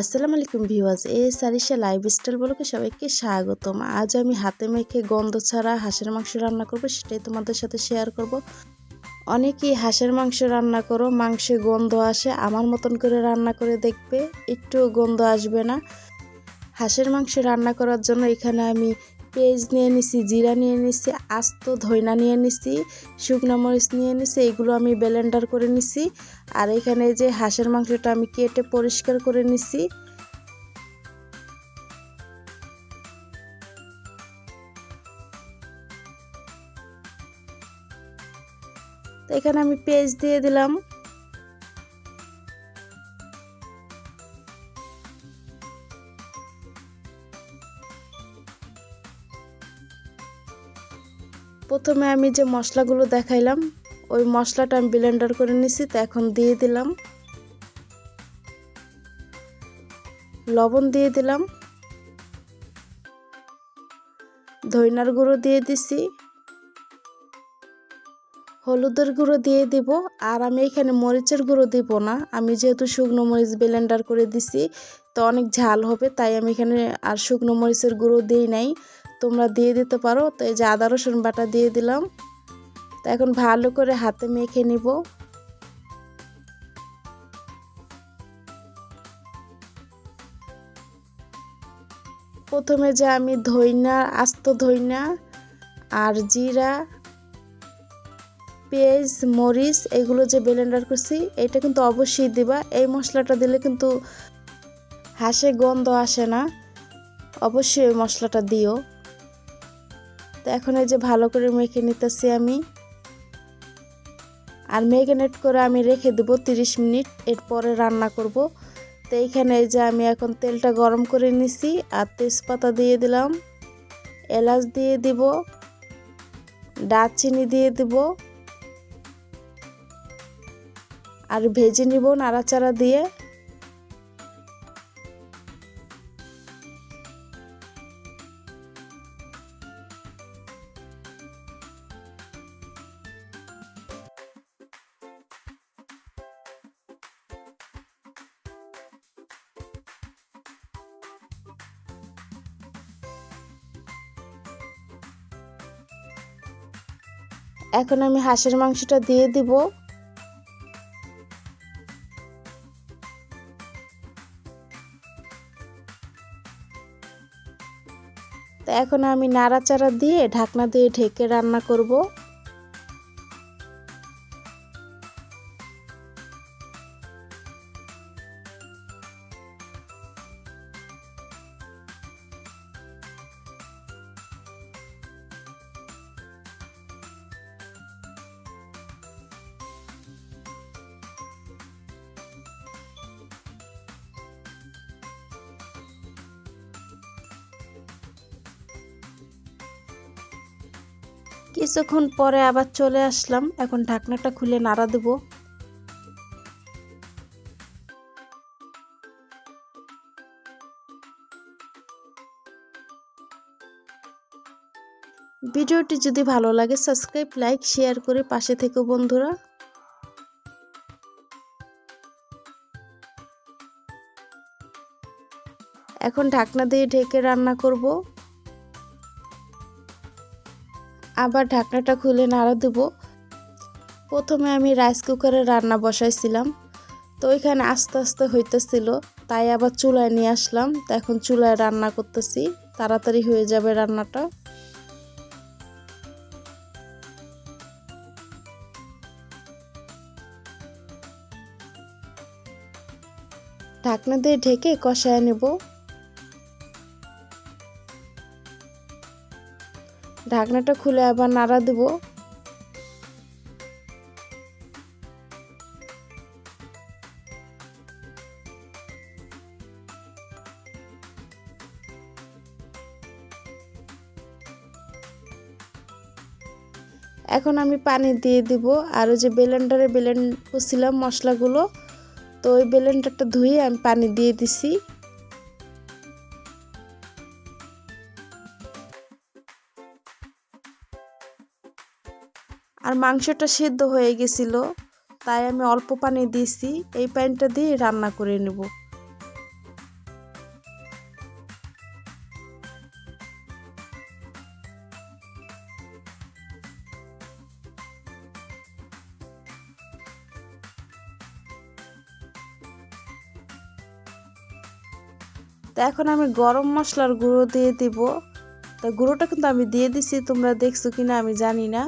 আসসালামু আলাইকুম ভিউয়ার্স এ সারিসা লাইফস্টাইল ব্লগে সবাইকে স্বাগতম। আজ আমি হাতে মেখে গন্ধ ছাড়া হাঁসের মাংস রান্না করব, সেটাই তোমাদের সাথে শেয়ার করব। অনেকেই হাঁসের মাংস রান্না করো, মাংসে গন্ধ আসে, আমার মতন করে রান্না করে দেখবে একটু গন্ধ আসবে না। হাঁসের মাংস রান্না করার জন্য এখানে আমি পেঁয়াজ নিয়ে নিছি, জিরা নিয়ে নিছি, আস্ত ধইনা নিয়ে নিছি, শুকনো মরিচ নিয়ে নিছি, এগুলো আমি ব্লেন্ডার করে নিছি। আর এখানে যে হাঁসের মাংসটা আমি কেটে পরিষ্কার করে নিছি। তো এখানে আমি পেঁয়াজ দিয়ে দিলাম। প্রথমে আমি যে মশলাগুলো দেখাইলাম, ওই মশলাটা আমি ব্লেন্ডার করে নিছি, তো এখন দিয়ে দিলাম। লবণ দিয়ে দিলাম। ধইনার গুঁড়ো দিয়ে দিছি। হলুদের গুঁড়ো দিয়ে দিব, আর আমি এখানে মরিচের গুঁড়ো দিব না। আমি যেহেতু শুকনো মরিচ ব্লেন্ডার করে দিছি, তো অনেক ঝাল হবে, তাই আমি এখানে আর শুকনো মরিচের গুঁড়ো দিই নাই। তোমরা দিয়ে দিতে পারো। তো এই যে আদা, রসুন বাটা দিয়ে দিলাম। তো এখন ভালো করে হাতে মেখে নিব। প্রথমে যে আমি ধইনা, আস্ত ধইনা আর জিরা, পেঁয়াজ, মরিচ, এগুলো যে ব্লেন্ডার করছি, এটা কিন্তু অবশ্যই দিবা। এই মশলাটা দিলে কিন্তু হাসে গন্ধ আসে না। অবশ্যই ওই মশলাটা দিও। তো এখন এই যে ভালো করে মেখে নিতেছি আমি। আর ম্যাগনেট করে আমি রেখে দেবো তিরিশ মিনিট, এরপরে রান্না করব। তো এইখানে এই যে আমি এখন তেলটা গরম করে নিছি আর তেজপাতা দিয়ে দিলাম, এলাচ দিয়ে দিব, দারচিনি দিয়ে দিব, আর ভেজে নিব নাড়াচাড়া দিয়ে। এখন আমি হাঁসের মাংসটা দিয়ে দিব। তো এখন আমি নাড়াচাড়া দিয়ে ঢাকনা দিয়ে ঢেকে রান্না করব। কিছুক্ষণ পরে আবার চলে আসলাম। এখন ঢাকনাটা খুলে নাড়া দেব। ভিডিওটি যদি ভালো লাগে সাবস্ক্রাইব লাইক শেয়ার করে পাশে থেকে বন্ধুরা। এখন ঢাকনা দিয়ে ঢেকে রান্না করব। আবার ঢাকনাটা খুলে নাড়া দেবো। প্রথমে আমি রাইস কুকারে রান্না বসাইছিলাম। তো ওইখানে আস্তে আস্তে হইতেছিল, তাই আবার চুলায় নিয়ে আসলাম। তো এখন চুলায় রান্না করতেছি, তাড়াতাড়ি হয়ে যাবে রান্নাটা। ঢাকনা দিয়ে ঢেকে কষায় নেব। ঢাকনাটা খুলে আবার নাড়া দেব। এখন আমি পানি দিয়ে দিব আর ওই যে ব্লেন্ডারে ব্লেন্ড করছিলাম মশলাগুলো, তো ওই ব্লেন্ডারটা ধুয়ে আমি পানি দিয়ে দিছি। আর মাংসটা সিদ্ধ হয়ে গেছিল, তাই আমি অল্প পানি দিয়েছি। এই পানিটা দিয়ে রান্না করে নেব। তো এখন আমি গরম মশলার গুঁড়ো দিয়ে দিব। তা গুঁড়োটা কিন্তু আমি দিয়ে দিছি, তোমরা দেখছ কিনা আমি জানি না।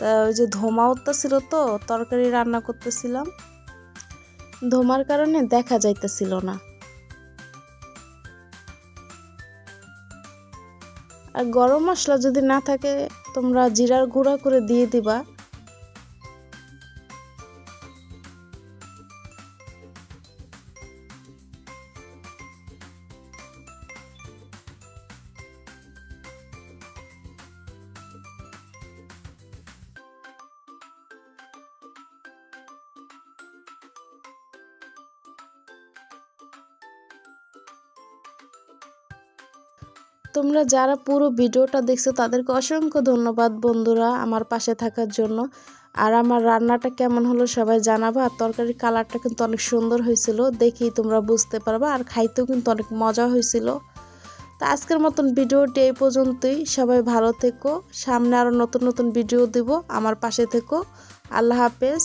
তা ওই যে ধোমা উঠতেছিল তো, তরকারি রান্না করতেছিলাম। ধোমার কারণে দেখা যাইতেছিল না। আর গরম মশলা যদি না থাকে, তোমরা জিরার গুঁড়া করে দিয়ে দিবা। তোমরা যারা পুরো ভিডিওটা দেখছ, তাদেরকে অসংখ্য ধন্যবাদ বন্ধুরা আমার পাশে থাকার জন্য। আর আমার রান্নাটা কেমন হলো সবাই জানাবা। আর তরকারির কালারটা কিন্তু অনেক সুন্দর হয়েছিল, দেখেই তোমরা বুঝতে পারবা। আর খাইতেও কিন্তু অনেক মজা হয়েছিল। তো আজকের মতন ভিডিওটি এই পর্যন্তই। সবাই ভালো থেকো। সামনে আরও নতুন নতুন ভিডিও দিব। আমার পাশে থেকো। আল্লাহ হাফেজ।